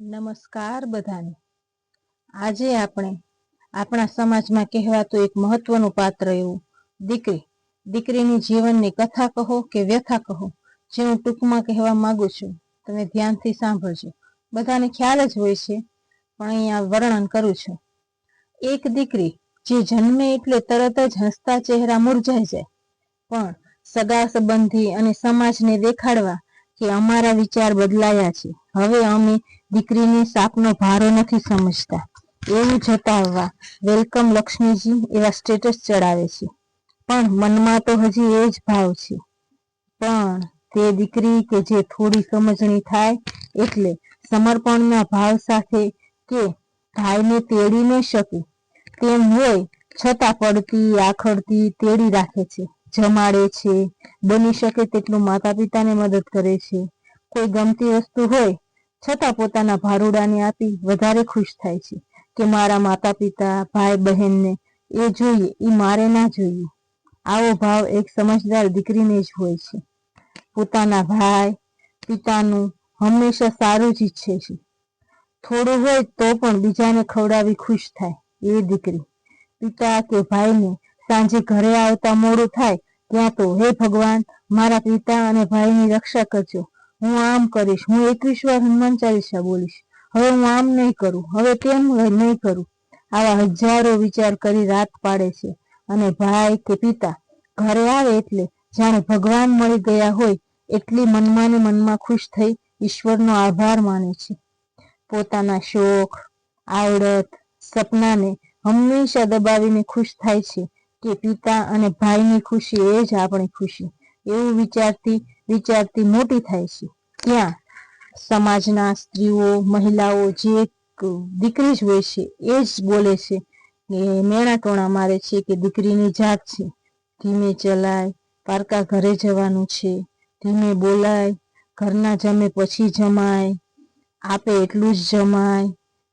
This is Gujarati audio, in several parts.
નમસ્કાર બધાને. આજે આપણે આપણા સમાજમાં કહેવાતું એક મહત્વનું પાત્ર એવું, દીકરી. દીકરીની જીવનની કથા કહો કે વ્યથા કહો જે હું ટૂંકમાં કહેવા માંગુ છું, તમે ધ્યાનથી સાંભળજો. બધાને ખ્યાલ જ હોય છે, પણ અહીંયા વર્ણન કરું છું. એક દીકરી જે જન્મે એટલે તરત જ હસતા ચહેરા મુરઝાઈ જાય. પણ સગા સંબંધી અને સમાજને દેખાડવા કે અમારા વિચાર બદલાયા છે. હવે અમે દીકરીની સાપનો ભારો નથી સમજતા. એવું જતાવવા વેલકમ લક્ષ્મીજી એવા સ્ટેટસ ચડાવે છે. પણ મનમાં તો હજી એ જ ભાવ છે. પણ તે દીકરી કે જે થોડી સમજણી થાય એટલે સમર્પણના ભાવ સાથે કે ભાઈને તેડી ન શકે તેમ હોય છતાં પડતી, આખડતી, તેડી રાખે છે. જમાડે છે, બની શકે તેટલું માતા પિતાને મદદ કરે છે. કોઈ ગમતી વસ્તુ હોય, છતાં પોતાના ભારૂડાને આપી વધારે ખુશ થાય છે કે મારા માતા પિતા ભાઈ બહેનને એ જોઈએ એ મારે ના જોઈએ. આવો ભાવ એક સમજદાર દીકરીને જ હોય છે. પોતાના ભાઈ, પિતાનું હંમેશા સારું જ ઈચ્છે છે. થોડું હોય તો પણ બીજાને ખવડાવી ખુશ થાય એ દીકરી. પિતા કે ભાઈને સાંજે ઘરે આવતા મોડું થાય ત્યાં તો હે ભગવાન, મારા પિતા અને ભાઈની રક્ષા કરજો. હું આમ કરીશ, હું એકવીસ વાર હનુમાન ચાલીસા બોલીશ. હવે હું આમ નહીં કરું, હવે તેમ નહીં કરું. આવા હજારો વિચાર કરી રાત પાડે છે અને ભાઈ કે પિતા, ઘરે આવે એટલે જાણે ભગવાન મળી ગયા હોય, એટલી મનમાં ને મનમાં ખુશ થઈ ઈશ્વરનો આભાર માને છે. પોતાના શોખ, આવડત, સપનાને હંમેશા દબાવીને ખુશ થાય છે કે પિતા અને ભાઈની ખુશી એ જ આપણી ખુશી. એવું વિચારતી વિચારતી મોટી થાય છે. ત્યાં સમાજના સ્ત્રીઓ, મહિલાઓ જે દીકરી જ હોય છે, એ જ બોલે છે કે મેણા ટોણા મારે છે કે દીકરીની જાત છે. ધીમે ચલાય, પારકા ઘરે જવાનું છે. ધીમે બોલાય, ઘરના જમે પછી જમાય. આપે એટલું જ જમાય.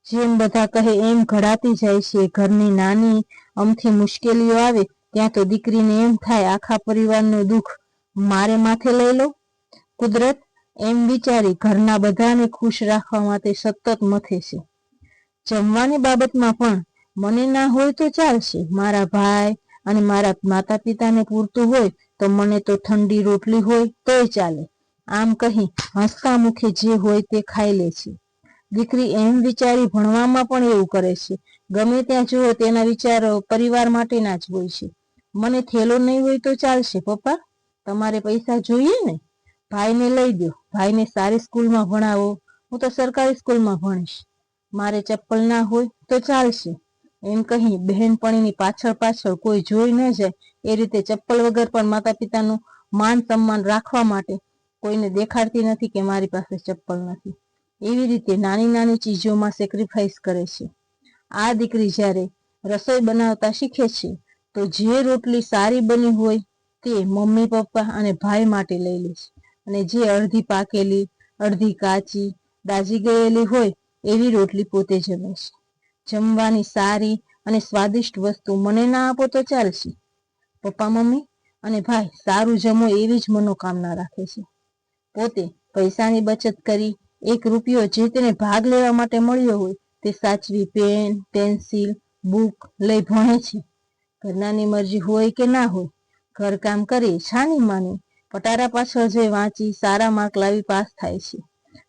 જેમ બધા કહે એમ ઘડાતી જાય છે, ઘરની નાની અમથી મુશ્કેલીઓ આવે, ત્યાં તો દીકરીને એમ થાય, આખા પરિવારનું દુઃખ મારે માથે લઈ લો. કુદરત એમ વિચારી ઘરના બધાને ખુશ રાખવા માટે સતત મથે છે. જમવાની બાબતમાં પણ, મને ના હોય તો ચાલશે. મારા ભાઈ અને મારા માતા પિતાને પૂરતું હોય તો મને તો ઠંડી રોટલી હોય તોય ચાલે. આમ કહી હસતા મુખે જે હોય તે ખાઈ લે છે. દીકરી એમ વિચારી ભણવામાં પણ એવું કરે છે. ગમે ત્યાં જુઓ તેના વિચારો પરિવાર માટેના જ હોય છે. મને થેલો નહીં હોય તો ચાલશે, પપ્પા. તમારે પૈસા જોઈએ ને? ભાઈને લઈ દો. ભાઈને સારી સ્કૂલમાં ભણાવો. હું તો સરકારી સ્કૂલમાં ભણીશ. મારે ચપ્પલ ના હોય તો ચાલશે. એમ કહી બહેનપણીની પાછળ પાછળ કોઈ જોઈ ન જાય એ રીતે ચપ્પલ વગર પણ માતા પિતાનું માન સન્માન રાખવા માટે કોઈને દેખાડતી નથી કે મારી પાસે ચપ્પલ નથી. એવી રીતે નાની નાની ચીજોમાં સેક્રિફાઈસ કરે છે. આ દીકરી જ્યારે રસોઈ બનાવતા શીખે છે, તો જે રોટલી સારી બની હોય તે મમ્મી, પપ્પા અને ભાઈ માટે લઈ લે છે. અને જે અડધી પાકેલી, અડધી કાચી, દાજી ગયેલી હોય એવી રોટલી પોતે જમે છે. જમવાની સારી અને સ્વાદિષ્ટ વસ્તુ મને ના આપો તો ચાલશે. પપ્પા, મમ્મી અને ભાઈ સારું જમો એવી જ મનોકામના રાખે છે. પોતે પૈસાની બચત કરી એક રૂપિયો જે તેને ભાગ લેવા માટે મળ્યો હોય તે સાચવી પેન, પેન્સિલ, બુક લઈ ભણે છે. ઘરનાની મરજી હોય કે ના હોય, ઘરકામ કરી છાની માની, પટારા પાછળ જે વાંચી, સારા માર્ક લાવી પાસ થાય છે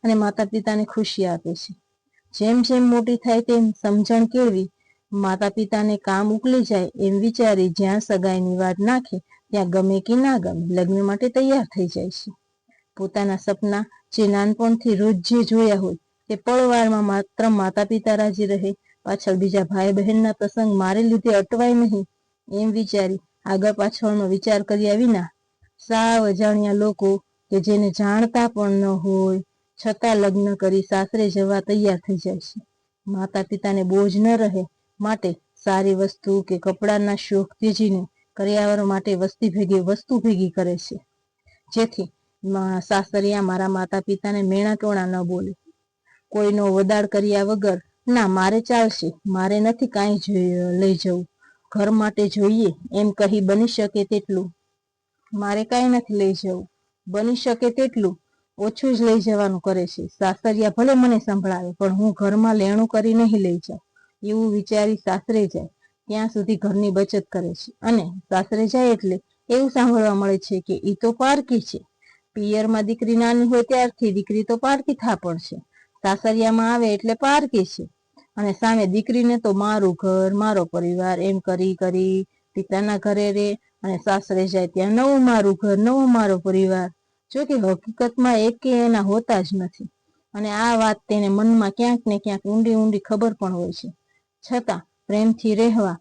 અને માતા પિતાને ખુશી આપે છે. જેમ જેમ મોટી થાય તેમ સમજણ કેળવી માતા પિતાને કામ ઉકલી જાય એમ વિચારી જ્યાં સગાઈની વાત નાખે, ત્યાં ગમે કે ના ગમે, લગ્ન માટે તૈયાર થઈ જાય છે. પોતાના સપના જે નાનપણથી રોજ જે જોયા હોય તે પળવારમાં માત્ર માતા પિતા રાજી રહે. પાછળ બીજા ભાઈ બહેનના પ્રસંગ મારે લીધે અટવાય નહીં. એમ વિચારી આગળ પાછળનો વિચાર કર્યા વિના સાવ અજાણ્યા લોકો કે જેને જાણતા પણ ન હોય, છતાં લગ્ન કરી સાસરે જવા તૈયાર થઈ જાય છે. માતા પિતાને બોજ ન રહે માટે સારી વસ્તુ કે કપડાના શોખ ત્યજીને કર્યાવર માટે વસ્તી ભેગી વસ્તુ ભેગી કરે છે. જેથી સાસરિયા મારા માતા પિતાને મેણા ટોણા ન બોલે. કોઈનો વદાડ કર્યા વગર, ના, મારે ચાલશે. મારે નથી કાંઈ લઈ જવું. ઘર માટે જોઈએ. એમ કહી બની શકે તેટલું. મારે કાંઈ નથી લઈ જવું. બની શકે તેટલું. ઓછું જ લઈ જવાનું કરે છે. સાસરિયા ભલે મને સંભળાવે, પણ હું ઘરમાં લેણું કરી નહીં લઈ જાઉં. એવું વિચારી સાસરે જાય. ત્યાં સુધી ઘરની બચત કરે છે. અને સાસરે જાય એટલે એવું સાંભળવા મળે છે કે એ તો પારકી છે. પિયરમાં દીકરી નાની હોય ત્યારથી દીકરી તો પારકી થાપણ છે. સાસરિયામાં આવે એટલે પારકી છે. અને સામે દીકરીને તો મારું ઘર, મારો પરિવાર એમ કરી કરી પિતાના ઘરે રે અને સાસરે જાય ત્યાં નવું મારું ઘર, નવો મારો પરિવાર. જો કે હકીકતમાં એકે એના હોતા જ નથી. અને આ વાત તેને મનમાં ક્યાંક ને ક્યાંક ઊંડી ઊંડી ખબર પણ હોય છે. છતાં પ્રેમથી રહેવા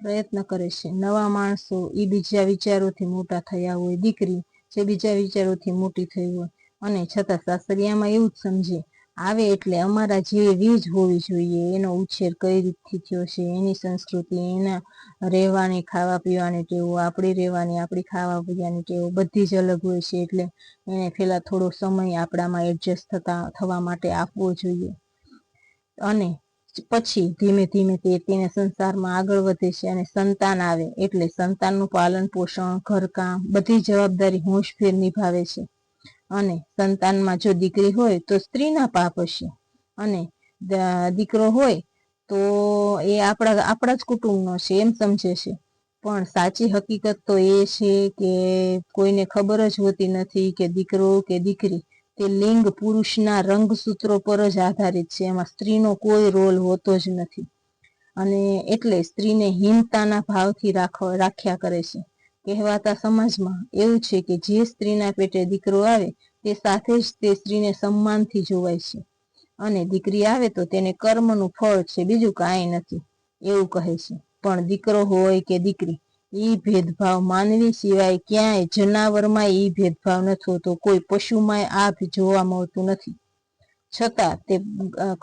પ્રયત્ન કરે છે. નવા માણસો એ બીજા વિચારોથી મોટા થયા હોય, દીકરી જે બીજા વિચારોથી મોટી થઈ હોય. અને છતાં સાસરિયામાં એવું જ સમજે, આવે એટલે અમારા જેવી રીજ હોવી જોઈએ. એનો ઉછેર કઈ રીતથી થયો છે? એની સંસ્કૃતિ, એના રહેવાની ખાવા પીવાની ટેવો, આપણી રહેવાની, આપણી ખાવા પીવાની ટેવો બધી જ અલગ હોય છે એટલે એને પેલા થોડો સમય આપણામાં એડજસ્ટ થતા, થવા માટે આપવો જોઈએ. અને પછી ધીમે ધીમે તે તેને સંસારમાં આગળ વધે છે અને સંતાન આવે એટલે સંતાનનું પાલન પોષણ, ઘરકામ બધી જવાબદારી હોંશભેર નિભાવે છે. અને સંતાનમાં જો દીકરી હોય તો સ્ત્રીના પાપ હશે. અને દીકરો હોય તો એ આપણા આપણા જ કુટુંબનો છે, એમ સમજે છે. પણ સાચી હકીકત તો એ છે કે કોઈને ખબર જ હોતી નથી કે દીકરો કે દીકરી તે લિંગ પુરુષના રંગસૂત્રો પર જ આધારિત છે. એમાં સ્ત્રીનો કોઈ રોલ હોતો જ નથી અને એટલે સ્ત્રીને હીનતાના ભાવથી રાખ્યા કરે છે. કહેવાતા સમાજમાં એવું છે કે જે સ્ત્રીના પેટે દીકરો આવે તે સાથે જ તે સ્ત્રીને સન્માનથી જોવાય છે અને દીકરી આવે તો તેને કર્મનું ફળ છે. બીજું કાંઈ નથી એવું કહે છે. પણ દીકરો હોય કે દીકરી ઈ ભેદભાવ માનવી સિવાય ક્યાંય જનાવરમાં એ ભેદભાવ નથી હોતો કોઈ પશુમાં આ જોવા મળતું નથી. છતાં તે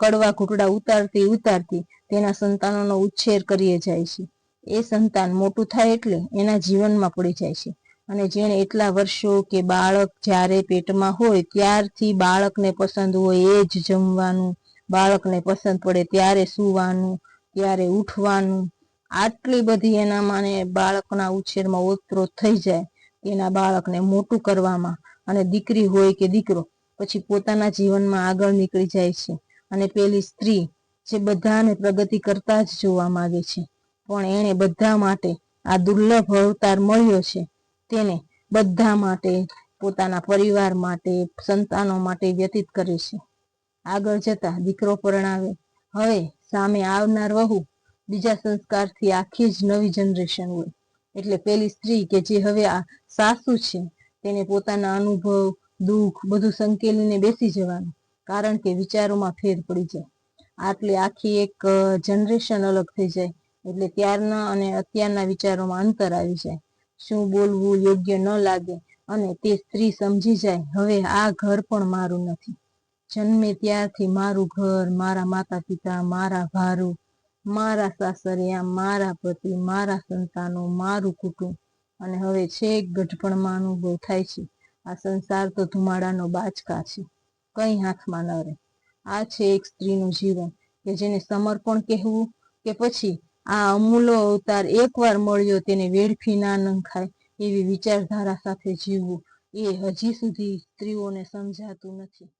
કડવા ઘૂંટડા ઉતારતી ઉતારતી તેના સંતાનોનો ઉછેર કરીએ જાય છે. એ સંતાન મોટું થાય એટલે એના જીવનમાં પડી જાય છે. અને જેણે એટલા વર્ષો કે બાળક જ્યારે પેટમાં હોય ત્યારથી બાળકને પસંદ હોય એ જ જમવાનું, બાળકને પસંદ પડે ત્યારે સુવાનું, ત્યારે ઉઠવાનું આટલી બધી એનામાં ને બાળકના ઉછેરમાં ઓતરો થઈ જાય એના બાળકને મોટું કરવામાં. અને દીકરી હોય કે દીકરો, પછી પોતાના જીવનમાં આગળ નીકળી જાય છે. અને પેલી સ્ત્રી જે બધાને પ્રગતિ કરતા જ જોવા માંગે છે. પણ એણે બધા માટે આ દુર્લભ અવતાર મળ્યો છે. તેને બધા માટે, પોતાના પરિવાર માટે, સંતાનો માટે વ્યતીત કરે છે. આગળ જતા દીકરો પરણાવે. હવે સામે આવનાર વહુ બીજા સંસ્કારથી આખી જ નવી જનરેશન હોય. એટલે પેલી સ્ત્રી કે જે હવે આ સાસુ છે, તેને પોતાના અનુભવ, દુઃખ બધું સંકેલીને બેસી જવાનું, કારણ કે વિચારોમાં ફેર પડી જાય. આટલી આખી એક જનરેશન અલગ થઈ જાય. એટલે ત્યારના અને અત્યારના વિચારોમાં અંતર આવી જાય. શું બોલવું યોગ્ય ન લાગે અને તે સ્ત્રી સમજી જાય, હવે આ ઘર પણ મારું નથી. જન્મે ત્યારથી મારું ઘર, મારા માતા પિતા મારા ભારું મારા સાસરિયા, મારા પતિ, મારા સંતાનો, મારું કુટુંબ. અને હવે છેક ગઢપણમાં અનુભવ થાય છે. આ સંસાર તો ધુમાડાનો બાચકા છે. કઈ હાથમાં ન રહે. આ છે એક સ્ત્રીનું જીવન કે જેને સમર્પણ કહેવું કે પછી આ અમૂલો અવતાર એકવાર મળ્યો તેને વેડફી ના નંખાય એવી વિચારધારા સાથે જીવવું એ હજી સુધી સ્ત્રીઓને સમજાતું નથી.